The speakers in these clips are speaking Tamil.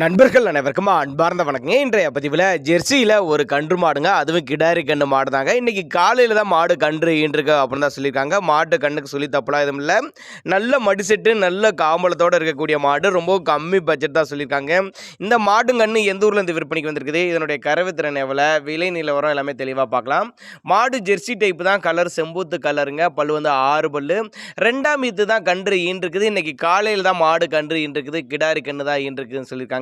நண்பர்கள் அனைவருக்கும் அன்பார்ந்த வணக்கங்க. இன்றைய பதிவில் ஜெர்சியில் ஒரு கன்று மாடுங்க. அதுவும் கிடாரி கன்று மாடு தாங்க இன்றைக்கி காலையில் தான் மாடு கன்று ஈன்றிருக்கு அப்படின்னு தான் சொல்லியிருக்காங்க. மாட்டு கண்ணுக்கு சொல்லி தப்பலாம் எதுவும் இல்லை. நல்ல மடிசெட்டு நல்ல காம்பளத்தோடு இருக்கக்கூடிய மாடு. ரொம்ப கம்மி பட்ஜெட் தான் சொல்லியிருக்காங்க. இந்த மாடு எந்த ஊரில் விற்பனைக்கு வந்திருக்குது? இதனுடைய கறவை திறன் எவ்வளோ விலை நிலவரம் எல்லாமே தெளிவாக பார்க்கலாம். மாடு ஜெர்சி டைப் தான். கலர் செம்பூத்து கலருங்க. பல் வந்து ஆறு பல்லு. ரெண்டாம் இது தான் கன்று ஈன்றிருக்குது இன்றைக்கி காலையில் தான் மாடு கன்று ஈன்றிருக்குது கிடாரி கன்று தான் ஈன்றிருக்குதுன்னு சொல்லியிருக்காங்க.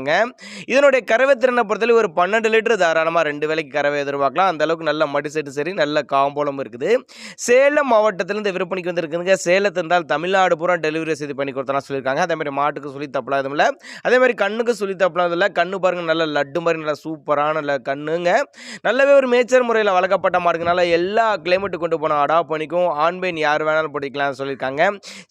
இதனுடைய கறவை திறனை பொறுத்தவரை ஒரு பன்னெண்டு லிட்டர் தாராளமாக ரெண்டு வேலைக்கு கறவை எதிர்பார்க்கலாம். அந்த அளவுக்கு நல்ல மடி செட்டு சரி நல்ல காம்போலம் இருக்குது. சேலம் மாவட்டத்திலேருந்து விற்பனைக்கு வந்திருக்குதுங்க. சேலத்து இருந்தால் தமிழ்நாடு பூரா டெலிவரி செய்து பண்ணி கொடுத்தலாம் சொல்லியிருக்காங்க. அதே மாதிரி மாட்டுக்கு சொல்லி தப்பலாம் எதுவும் அதேமாதிரி கண்ணுக்கு சொல்லி தப்பலாம் இல்லை. கண்ணு பாருங்கள் நல்ல லட்டு மாதிரி நல்ல சூப்பரான நல்ல கண்ணுங்க. நல்லாவே ஒரு மேச்சர் முறையில் வளர்க்கப்பட்ட மாடுங்கனால எல்லா கிளைமேட்டு கொண்டு போனால் அடாப்ட் பண்ணிக்கும் ஆண் யார் வேணாலும் படிக்கலாம்னு சொல்லியிருக்காங்க.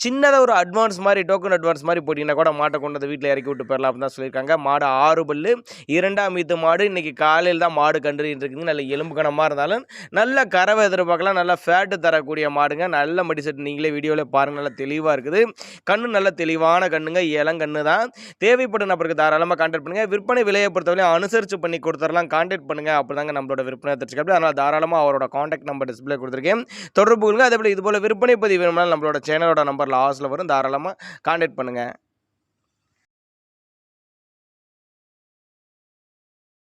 சின்னதாக ஒரு அட்வான்ஸ் மாதிரி டோக்கன் அட்வான்ஸ் மாதிரி போட்டிங்கன்னா கூட மாட்டை கொண்டு வந்து வீட்டில் இறக்கி விட்டு போயிடலாம் அப்படின்னு தான் சொல்லியிருக்காங்க. மாடு ஆறு பல்லு இரண்டாம் மீத்து மாடு. இன்றைக்கி காலையில் தான் மாடு கன்று இருக்குது நல்ல எலும்பு கணமாக இருந்தாலும் நல்ல கறவை எதிர்பார்க்கலாம். நல்லா ஃபேட்டு தரக்கூடிய மாடுங்க. நல்ல மடி செட் நீங்களே வீடியோவில் பாருங்கள் நல்லா தெளிவாக இருக்குது. கண்ணு நல்ல தெளிவான கண்ணுங்க. இளங்கண்ணு தான். தேவைப்படும் நபருக்கு தாராளமாக கான்டாக்ட் பண்ணுங்கள் விற்பனை விலையை பொறுத்தவரையும் அனுசரித்து பண்ணி கொடுத்துடலாம் கான்டாக்ட் பண்ணுங்கள் அப்படி தாங்க நம்மளோட விற்பனை தெரிஞ்சுக்கப்படி அதனால் தாராளமாக அவரோட கான்டாக்ட் நம்பர் டிஸ்பிளே கொடுத்துருக்கேன். தொடர்பு கொள்ளுங்கள் அதே போல் இது போல் விற்பனை பதிவு வேணும்னாலும் நம்மளோட சேனலோட நம்பர் லாஸ்ட்டில் வரும். தாராளமாக கான்டாக்ட் பண்ணுங்கள்